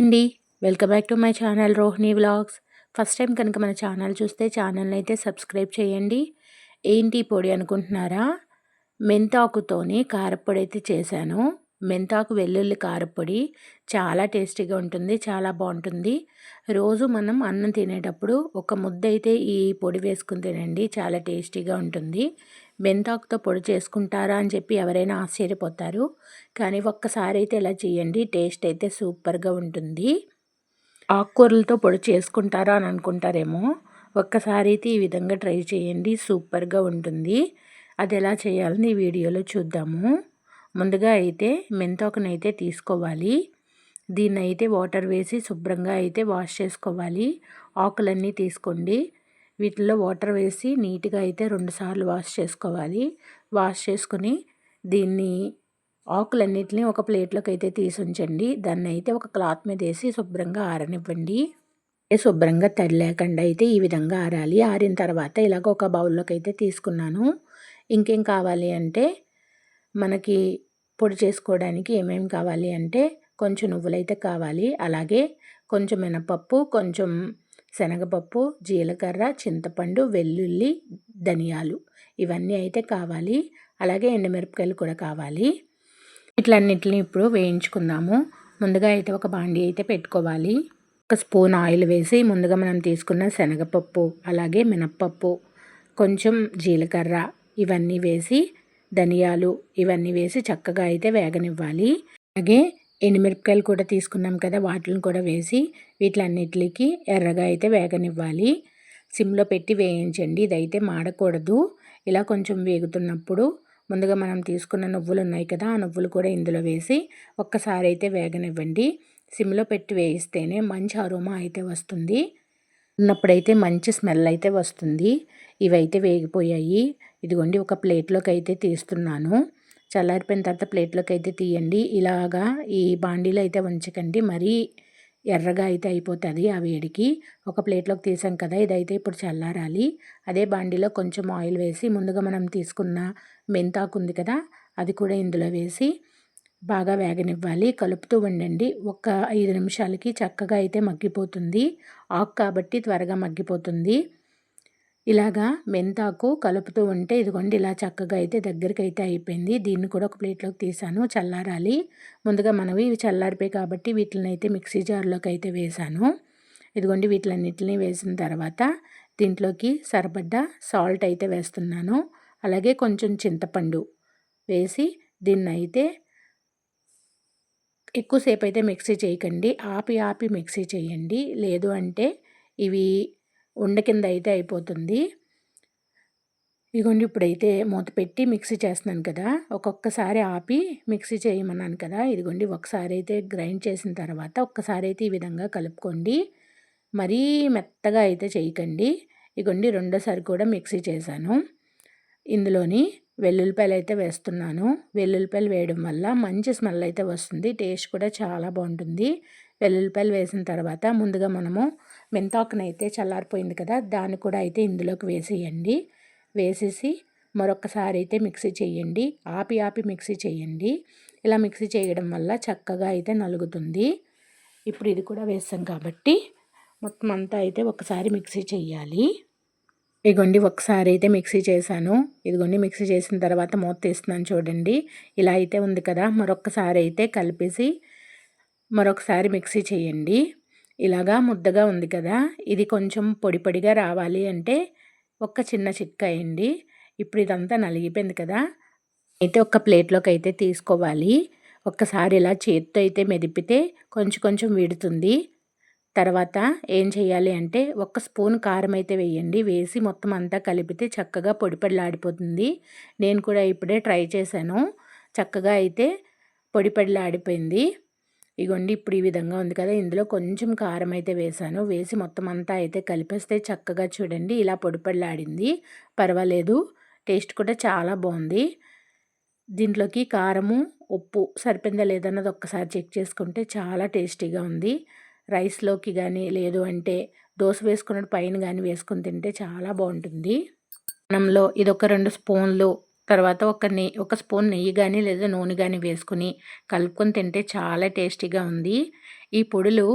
అండి. Welcome back to my channel Rohini vlogs first time కనుక మన ఛానల్ చూస్తే ఛానల్ని అయితే సబ్స్క్రైబ్ చేయండి. ఏంటి పొడి అనుకుంటున్నారా? మెంతాకుతోని కారపొడి అయితే చేశాను. మెంతాకు వెల్లుల్లి కారపొడి చాలా టేస్టీగా ఉంటుంది చాలా బాగుంటుంది. రోజు మనం అన్నం తినేటప్పుడు ఒక ముద్ద అయితే ఈ పొడి వేసుకుని తినండి చాలా టేస్టీగా ఉంటుంది. మెంతాకుతో పొడి చేసుకుంటారా అని చెప్పి ఎవరైనా ఆశ్చర్యపోతారు. కానీ ఒక్కసారి అయితే ఇలా చేయండి టేస్ట్ అయితే సూపర్గా ఉంటుంది. ఆకుకూరలతో పొడి చేసుకుంటారా అని అనుకుంటారేమో ఒక్కసారి అయితే ఈ విధంగా ట్రై చేయండి సూపర్గా ఉంటుంది. అది ఎలా చేయాలని ఈ వీడియోలో చూద్దాము. ముందుగా అయితే మెంతాకునైతే తీసుకోవాలి. దీన్ని అయితే వాటర్ వేసి శుభ్రంగా అయితే వాష్ చేసుకోవాలి. ఆకులన్నీ తీసుకోండి. వీటిల్లో వాటర్ వేసి నీట్గా అయితే రెండుసార్లు వాష్ చేసుకోవాలి. వాష్ చేసుకుని దీన్ని ఆకులన్నిటిని ఒక ప్లేట్లోకి అయితే తీసి ఉంచండి దాన్ని అయితే ఒక క్లాత్ మీద వేసి శుభ్రంగా ఆరనివ్వండి. శుభ్రంగా తడి లేకుండా అయితే ఈ విధంగా ఆరాలి. ఆరిన తర్వాత ఇలాగ ఒక బౌల్లోకి అయితే తీసుకున్నాను. ఇంకేం కావాలి అంటే మనకి పొడి చేసుకోవడానికి ఏమేమి కావాలి అంటే కొంచెం నువ్వులైతే కావాలి. అలాగే కొంచెం మినపప్పు కొంచెం శనగపప్పు జీలకర్ర చింతపండు వెల్లుల్లి ధనియాలు. ఇవన్నీ అయితే కావాలి. అలాగే ఎండుమిరపకాయలు కూడా కావాలి. ఇట్లన్నిటిని ఇప్పుడు వేయించుకుందాము. ముందుగా అయితే ఒక బాండి అయితే పెట్టుకోవాలి. ఒక స్పూన్ ఆయిల్ వేసి ముందుగా మనం తీసుకున్న శనగపప్పు అలాగే మినప్పప్పు కొంచెం జీలకర్ర ఇవన్నీ వేసి ధనియాలు ఇవన్నీ వేసి చక్కగా అయితే వేగనివ్వాలి. అలాగే ఎండుమిరపకాయలు కూడా తీసుకున్నాం కదా వాటిని కూడా వేసి వీటిలన్నిటికి ఎర్రగా అయితే వేగనివ్వాలి. సిమ్లో పెట్టి వేయించండి ఇదైతే మాడకూడదు. ఇలా కొంచెం వేగుతున్నప్పుడు ముందుగా మనం తీసుకున్న నువ్వులు ఉన్నాయి కదా ఆ నువ్వులు కూడా ఇందులో వేసి ఒక్కసారి అయితే వేగనివ్వండి. సిమ్లో పెట్టి వేయిస్తేనే మంచి అరోమా అయితే వస్తుంది. ఉన్నప్పుడైతే మంచి స్మెల్ అయితే వస్తుంది. ఇవైతే వేగిపోయాయి. ఇదిగోండి ఒక ప్లేట్లోకి అయితే తీస్తున్నాను. చల్లారిపోయిన తర్వాత ప్లేట్లోకి అయితే తీయండి. ఇలాగా ఈ బాండీలో అయితే ఉంచకండి. మరీ ఎర్రగా అయితే అయిపోతుంది ఆ వేడికి. ఒక ప్లేట్లోకి తీసాం కదా ఇదైతే ఇప్పుడు చల్లారాలి. అదే బాండీలో కొంచెం ఆయిల్ వేసి ముందుగా మనం తీసుకున్న మెంతాకు ఉంది కదా అది కూడా ఇందులో వేసి బాగా వేగనివ్వాలి. కలుపుతూ ఉండండి. ఒక ఐదు నిమిషాలకి చక్కగా అయితే మగ్గిపోతుంది. ఆకు కాబట్టి త్వరగా మగ్గిపోతుంది. ఇలాగా మెంతాకు కలుపుతూ ఉంటే ఇదిగోండి ఇలా చక్కగా అయితే దగ్గరికి అయితే అయిపోయింది. దీన్ని కూడా ఒక ప్లేట్లోకి తీసాను చల్లారాలి. ముందుగా మనవి ఇవి చల్లారిపోయి కాబట్టి వీటిని అయితే మిక్సీ జార్లోకి అయితే వేసాను. ఇదిగోండి వీటిలన్నిటిని వేసిన తర్వాత దీంట్లోకి సరిపడ్డ సాల్ట్ అయితే వేస్తున్నాను. అలాగే కొంచెం చింతపండు వేసి దీన్ని అయితే ఎక్కువసేపు అయితే మిక్సీ చేయకండి. ఆపి ఆపి మిక్సీ చేయండి. లేదు అంటే ఇవి ఉండ కింద అయితే అయిపోతుంది. ఇదిగోండి ఇప్పుడైతే మూత పెట్టి మిక్సీ చేస్తున్నాను కదా ఒక్కొక్కసారి ఆపి మిక్సీ చేయమన్నాను కదా ఇదిగోండి ఒకసారి అయితే గ్రైండ్ చేసిన తర్వాత ఒక్కసారి అయితే ఈ విధంగా కలుపుకోండి. మరీ మెత్తగా అయితే చేయకండి. ఇదిగోండి రెండోసారి కూడా మిక్సీ చేశాను. ఇందులోని వెల్లుల్లిపాయలు అయితే వేస్తున్నాను. వెల్లుల్లిపాయలు వేయడం వల్ల మంచి స్మెల్ అయితే వస్తుంది. టేస్ట్ కూడా చాలా బాగుంటుంది. వెల్లుల్లిపాయలు వేసిన తర్వాత ముందుగా మనము మెంతాకునైతే చల్లారిపోయింది కదా దాన్ని కూడా అయితే ఇందులోకి వేసేయండి. వేసేసి మరొకసారి అయితే మిక్సీ చేయండి. ఆపి ఆపి మిక్సీ చేయండి. ఇలా మిక్సీ చేయడం వల్ల చక్కగా అయితే నలుగుతుంది. ఇప్పుడు ఇది కూడా వేస్తాం కాబట్టి మొత్తం అంతా అయితే ఒకసారి మిక్సీ చేయాలి. ఇదిగోండి ఒకసారి అయితే మిక్సీ చేశాను. ఇదిగోండి మిక్సీ చేసిన తర్వాత మూత తీస్తున్నాను చూడండి. ఇలా అయితే ఉంది కదా మరొకసారి అయితే కలిపేసి మరొకసారి మిక్సీ చేయండి. ఇలాగా ముద్దగా ఉంది కదా ఇది కొంచెం పొడి పొడిగా రావాలి అంటే ఒక చిన్న చిట్కా అయ్యండి ఇప్పుడు ఇదంతా నలిగిపోయింది కదా అయితే ఒక ప్లేట్లోకి అయితే తీసుకోవాలి. ఒక్కసారి ఇలా చేతితో అయితే మెదిపితే కొంచెం కొంచెం విడుతుంది. తర్వాత ఏం చేయాలి అంటే ఒక స్పూన్ కారం అయితే వేయండి. వేసి మొత్తం అంతా కలిపితే చక్కగా పొడిపడిలాడిపోతుంది నేను కూడా ఇప్పుడే ట్రై చేశాను. చక్కగా అయితే పొడిపడిలాడిపోయింది ఇగోండి ఇప్పుడు ఈ విధంగా ఉంది కదా ఇందులో కొంచెం కారం అయితే వేసాను. వేసి మొత్తం అంతా అయితే కలిపేస్తే చక్కగా చూడండి ఇలా పొడిపడిలాడింది. పర్వాలేదు టేస్ట్ కూడా చాలా బాగుంది. దీంట్లోకి కారము ఉప్పు సరిపోయిందా లేదన్నది ఒక్కసారి చెక్ చేసుకుంటే చాలా టేస్టీగా ఉంది. రైస్లోకి కానీ లేదు అంటే దోశ వేసుకున్న పైన కానీ వేసుకుని తింటే చాలా బాగుంటుంది. అన్నంలో ఇదొక రెండు స్పూన్లు తర్వాత ఒక నెయ్యి ఒక స్పూన్ నెయ్యి కానీ లేదా నూనె కానీ వేసుకుని కలుపుకొని తింటే చాలా టేస్టీగా ఉంది. ఈ పొడులు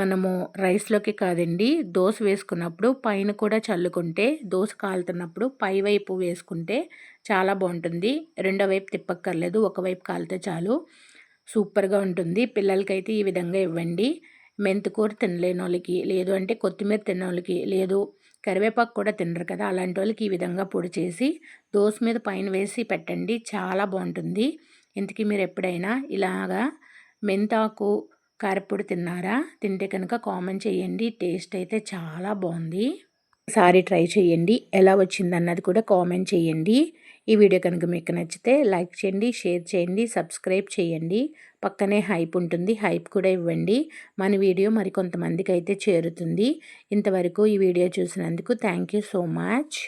మనము రైస్లోకి కాదండి దోశ వేసుకున్నప్పుడు పైన కూడా చల్లుకుంటే దోశ కాలుతున్నప్పుడు పై వైపు వేసుకుంటే చాలా బాగుంటుంది. రెండో వైపు తిప్పక్కర్లేదు ఒకవైపు కాలితే చాలు. సూపర్గా ఉంటుంది. పిల్లలకైతే ఈ విధంగా ఇవ్వండి. మెంతికూర తినలేని వాళ్ళకి లేదు అంటే కొత్తిమీర తినే వాళ్ళకి లేదు కరివేపాకు కూడా తినరు కదా అలాంటి వాళ్ళకి ఈ విధంగా పొడి చేసి దోశ మీద పైన వేసి పెట్టండి చాలా బాగుంటుంది. ఇంతకీ మీరు ఎప్పుడైనా ఇలాగా మెంతాకు కారపొడి తిన్నారా? తింటే కనుక కామెంట్ చేయండి టేస్ట్ అయితే చాలా బాగుంది. ఒకసారి ట్రై చేయండి. ఎలా వచ్చింది అన్నది కూడా కామెంట్ చేయండి. ఈ వీడియో కనుక మీకు నచ్చితే లైక్ చేయండి షేర్ చేయండి సబ్స్క్రైబ్ చేయండి. పక్కనే హైప్ ఉంటుంది. హైప్ కూడా ఇవ్వండి. మన వీడియో మరికొంతమందికి అయితే చేరుతుంది. ఇంతవరకు ఈ వీడియో చూసినందుకు థ్యాంక్ యూ సో మచ్.